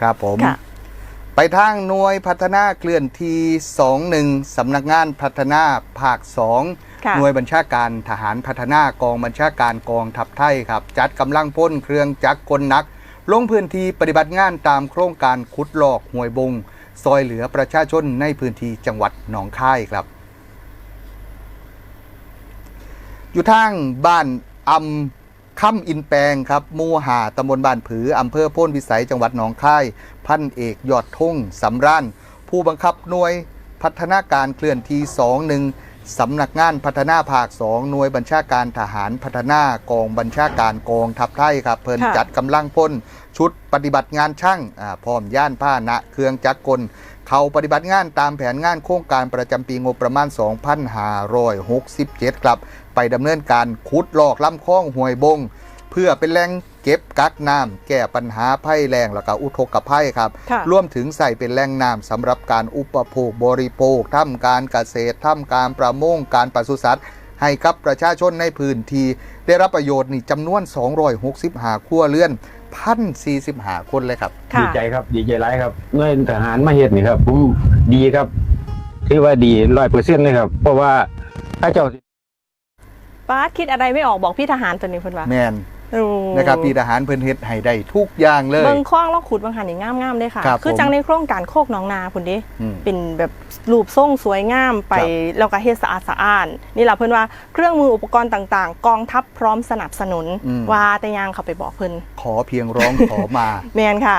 ครับผมค่ะไปทางหน่วยพัฒนาเคลื่อนที่ 21สำนักงานพัฒนาภาค2ค่ะหน่วยบัญชาการทหารพัฒนากองบัญชาการกองทัพไทยครับ จัดกำลังพ้นเครื่องจักรกลนัก ลงพื้นที่ปฏิบัติงานตามโครงการขุดลอกห้วยบง ซอยเหลือประชาชนในพื้นที่จังหวัดหนองคายครับ อยู่ทางบ้านอำ ค่ำอินแปลงครับมู่หาตำบลบ้านผืออำเภอพ้นวิสัยจังหวัดหนองคาย พันเอกยอดทงสำรานผู้บังคับหน่วยพัฒนาการเคลื่อนที่ 21 สำนักงานพัฒนาภาค2หน่วยบัญชาการทหารพัฒนากองบัญชาการกองทัพไทยครับเพิ่นค่ะจัดกำลังพ้นชุดปฏิบัติงานช่างอ่าพร้อมย่านผ้าหนะเครื่องจักรกล เขาปฏิบัติงานตามแผนงานโครงการประจำปีงบประมาณ 2,567 ครับ ไปดำเนินการขุดลอกลำคลองห้วยบง เพื่อเป็นแหล่งเก็บกักน้ำแก้ปัญหาภัยแล้งแล้วก็อุทกภัยครับค่ะรวมถึงใส่เป็นแหล่งน้ำสำหรับการอุปโภคบริโภคทำการเกษตรทำการประมงการปศุสัตว์ ให้กับประชาชนในพื้นที่ได้รับประโยชน์นี่จำนวน 265ครัวเรือน1,045คนเลยครับ ดีค่ะ ใจครับ ดีใจร้ายครับหน่วยทหารมาเฮ็ดนี่ครับ ผมดีครับถือว่าดีร้อยเปอร์เซ็นต์เลยครับ เพราะว่าพระเจ้าป้าดคิดอะไรไม่ออกบอกพี่ทหารตัวนี้เพิ่นว่า แมนโอ้ นะครับพี่ทหารเพิ่นเฮ็ดให้ได้ทุกอย่างเลย เบิ่งคล้องแล้วขุดบางหันนี่งามๆเลยค่ะครับคือผมจังในโครงการโคกหน้องนาพุ่นดิอืมเป็นแบบรูปทรงสวยงามไปครับแล้วก็เฮ็ดสะอาดสะอ้าน นี่ล่ะเพิ่นว่าเครื่องมืออุปกรณ์ต่างๆ กองทัพพร้อมสนับสนุนอืมว่าแต่ยางเขาไปบอกเพิ่นขอเพียงร้องขอมาแมนค่ะ